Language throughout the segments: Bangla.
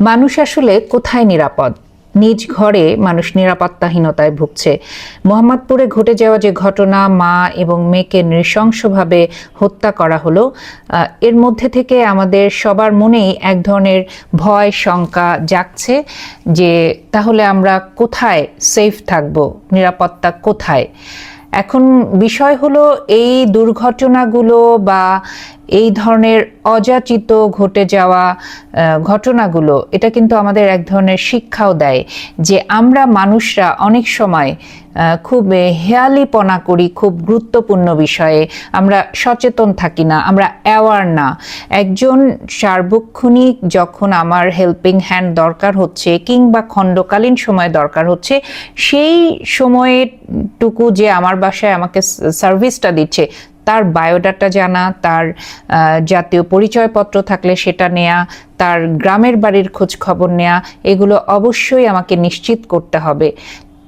মানুষ আসলে কোথায় নিরাপদ? নিজ ঘরে মানুষ নিরাপত্তাহীনতায় ভুগছে। মোহাম্মদপুরে ঘটে যাওয়া যে ঘটনা, মা এবং মেয়েকে নৃশংসভাবে হত্যা করা হলো এর মধ্যে থেকে আমাদের সবার মনেই এক ধরনের ভয়, শঙ্কা জাগছে যে তাহলে আমরা কোথায় সেফ থাকব? নিরাপত্তা কোথায়? এখন বিষয় হলো এই দুর্ঘটনাগুলো বা এই ধরনের অযাচিত ঘটে যাওয়া ঘটনাগুলো, এটা কিন্তু আমাদের এক ধরনের শিক্ষাও দেয় যে আমরা মানুষরা অনেক সময় খুব হেয়ালিপনা করি খুব গুরুত্বপূর্ণ বিষয়ে। আমরা সচেতন থাকি না, আমরা অ্যাওয়ার না। একজন সার্বক্ষণিক যখন আমার হেল্পিং হ্যান্ড দরকার হচ্ছে কিংবা খণ্ডকালীন সময় দরকার হচ্ছে, সেই সময়টুকু যে আমার বাসায় আমাকে সার্ভিসটা দিচ্ছে তার বায়োডাটা জানা, তার জাতীয় পরিচয়পত্র থাকলে সেটা নেয়া, তার গ্রামের বাড়ির খোঁজ খবর নেয়া, এগুলো অবশ্যই আমাকে নিশ্চিত করতে হবে।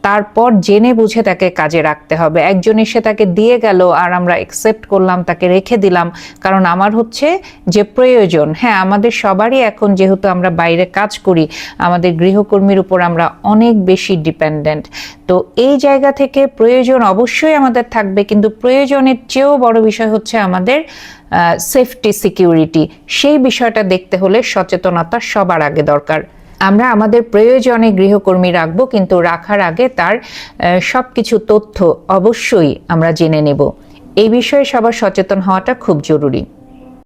তারপর জেনে বুঝে তাকে কাজে রাখতে হবে। একজন এসে তাকে দিয়ে গেল আর আমরা একসেপ্ট করলাম, তাকে রেখে দিলাম। কারণ আমার হচ্ছে যে প্রয়োজন হ্যাঁ আমাদের সবারই এখন যেহেতু আমরা বাইরে কাজ করি, আমাদের গৃহকর্মীর উপর আমরা অনেক বেশি ডিপেন্ডেন্ট তো এই জায়গা থেকে প্রয়োজন অবশ্যই আমাদের থাকবে, কিন্তু প্রয়োজনের চেয়েও বড় বিষয় হচ্ছে আমাদের সেফটি সিকিউরিটি সেই বিষয়টা দেখতে হলে সচেতনতা সবার আগে দরকার। আমরা আমাদের প্রয়োজনে গৃহকর্মী রাখব, কিন্তু রাখার আগে তার সব কিছু তথ্য অবশ্যই আমরা জেনে নেব। এই বিষয়ে সবার সচেতন হওয়াটা খুব জরুরি।